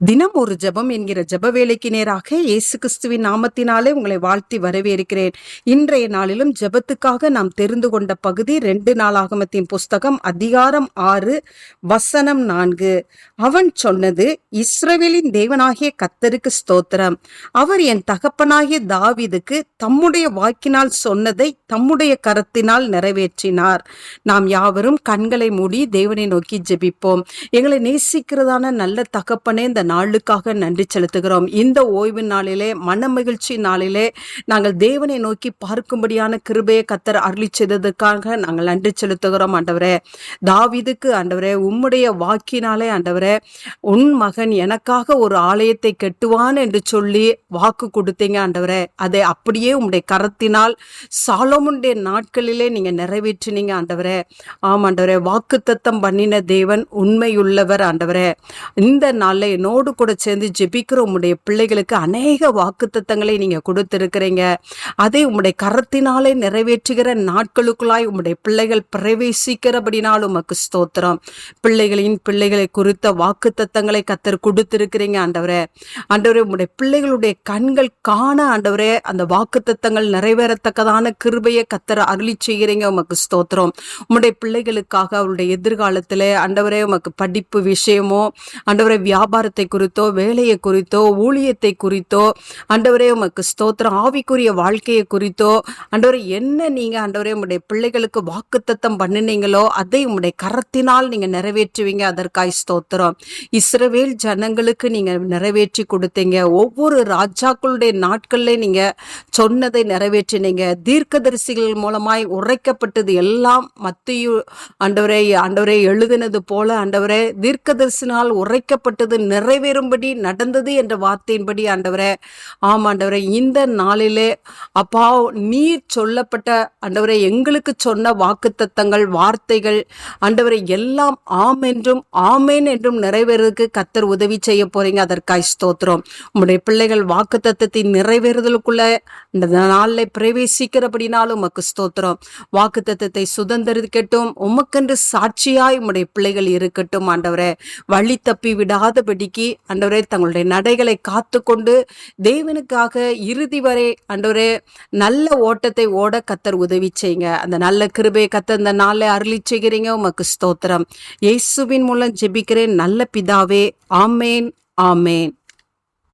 தினம் ஒரு ஜெபம் என்கிற ஜப வேலைக்கு நேராக இயேசு கிறிஸ்துவின் நாமத்தினாலே உங்களை வாழ்த்தி வரவேற்கிறேன். இன்றைய நாளிலும் ஜெபத்துக்காக நாம் தெரிந்து கொண்ட பகுதி ரெண்டு நாளாகமத்தின் புஸ்தகம் அதிகாரம் ஆறு வசனம் நான்கு. அவன் சொன்னது இஸ்ரவேலின் தேவனாகிய கத்தருக்கு ஸ்தோத்திரம். அவர் என் தகப்பனாகிய தாவிதுக்கு தம்முடைய வாக்கினால் சொன்னதை தம்முடைய கரத்தினால் நிறைவேற்றினார். நாம் யாவரும் கண்களை மூடி தேவனை நோக்கி ஜெபிப்போம். எங்களை நேசிக்கிறதான நல்ல தகப்பனே இந்த நாளுக்காக நன்றி செலுத்துகிறோம். இந்த ஓய்வு நாளிலே மன மகிழ்ச்சி நாளிலே நாங்கள் தேவனை நோக்கி பார்க்கும்படியான கிருபையை கத்தர் அருளி செய்ததற்காக நாங்கள் நன்றி செலுத்துகிறோம் ஆண்டவரே. தாவிதுக்கு ஆண்டவரே உம்முடைய வாக்கினாலே ஆண்டவரே உன் மகன் எனக்காக ஒரு ஆலயத்தை கெட்டுவான் என்று சொல்லி வாக்கு கொடுத்தீங்க ஆண்டவரே. அதை அப்படியே உம்முடைய கரத்தினால் சாலமுடைய நாட்களிலே நீங்க நிறைவேற்றினீங்க ஆண்டவரே. ஆமாண்டவரே வாக்கு தத்தம் பண்ணின தேவன் உண்மையுள்ளவர் ஆண்டவரே. இந்த நாளில் என்னோடு கூட சேர்ந்து ஜெபிக்கிற உங்களுடைய பிள்ளைகளுக்கு அநேக வாக்குத்தத்தங்களை நீங்க கொடுத்திருக்கிறீங்க. அதை உங்களுடைய கரத்தினாலே நிறைவேற்றுகிற நாட்களுக்குள்ளாய் உங்களுடைய பிள்ளைகள் பிரவேசிக்கிறபடினால் உமக்கு ஸ்தோத்திரம். பிள்ளைகளின் பிள்ளைகளை குறித்த வாக்குத்தத்தங்களை கத்தர் கொடுத்திருக்கிறீங்க ஆண்டவரே. ஆண்டவரே உங்களுடைய பிள்ளைகளுடைய கண்கள் காண ஆண்டவரே அந்த வாக்குத்தத்தங்கள் நிறைவேறத்தக்கதான கிருபையை கத்தர் அருளி செய்கிறீங்க உமக்கு ஸ்தோத்திரம். உங்களுடைய பிள்ளைகளுக்காக அவருடைய எதிர்காலத்தில் ஆண்டவரே உமக்கு படிப்பு விஷயமோ ஆண்டவரே வியாபாரத்தை குறித்தோ வேலையை குறித்தோ ஊழியத்தை குறித்தோ ஆண்டவரே உமக்கு ஸ்தோத்திரம். ஆவிக்குரிய வாழ்க்கையை குறித்தோ ஆண்டவரே என்ன நீங்க ஆண்டவரே உங்களுடைய பிள்ளைகளுக்கு வாக்குத்தத்தம் பண்ணினீங்களோ அதை உங்களுடைய கரத்தினால் நீங்க நிறைவேற்றுவீங்க. அதற்காய் ஸ்தோத்திரம். இஸ்ரவேல் ஜனங்களுக்கு நீங்க நிறைவேற்றி கொடுத்தீங்க. ஒவ்வொரு ராஜாக்களுடைய நாட்கள்ல நீங்க சொன்னதை நிறைவேற்றினீங்க. தீர்க்கதரிசிகள் மூலமாய் உரைக்கப்பட்டது எல்லாம் மத்திய ஆண்டவரே ஆண்டவரே எழுதினது போல ஆண்டவரே தீர்க்கதரிசினால் உரைக்கப்பட்டது நிறைவேறும்படி நடந்தது என்ற வார்த்தையின்படி ஆண்டவரே ஆமாண்டவரே இந்த நாளிலே அப்பா நீர் சொல்லப்பட்ட ஆண்டவரை எங்களுக்கு சொன்ன வாக்குத்தத்தங்கள் வார்த்தைகள் ஆண்டவரை எல்லாம் ஆம் என்றும் ஆமேன் என்றும் நிறைவேறதுக்கு கத்தர் உதவி செய்ய போறீங்க. அதற்காய் ஸ்தோத்திரம். உங்களுடைய பிள்ளைகள் வாக்கு வாக்குத்தத்தத்தின் நிறைவேறுதலுக்குள்ள இந்த நாளில் பிரவேசிக்கிறபடினாலும் உமக்கு ஸ்தோத்திரம். வாக்கு வாக்குத்தத்தத்தை சுதந்திரிக்கட்டும் உமக்கென்று சாட்சியாய் உம்முடைய பிள்ளைகள் இருக்கட்டும் ஆண்டவரே. வழி தப்பி விடாதபடிக்கு அண்டவரே தங்களுடைய நடைகளை காத்து கொண்டு தேவனுக்காக இறுதி வரை அண்டவரே நல்ல ஓட்டத்தை ஓட கத்தர் உதவி செய்யுங்க. அந்த நல்ல கிருபையை கத்த இந்த நாளில் அருளி செய்கிறீங்க. உமக்கு ஸ்தோத்திரம். இயேசுவின் மூலம் ஜெபிக்கிறேன். நல்ல பிதாவே ஆமேன் ஆமேன்.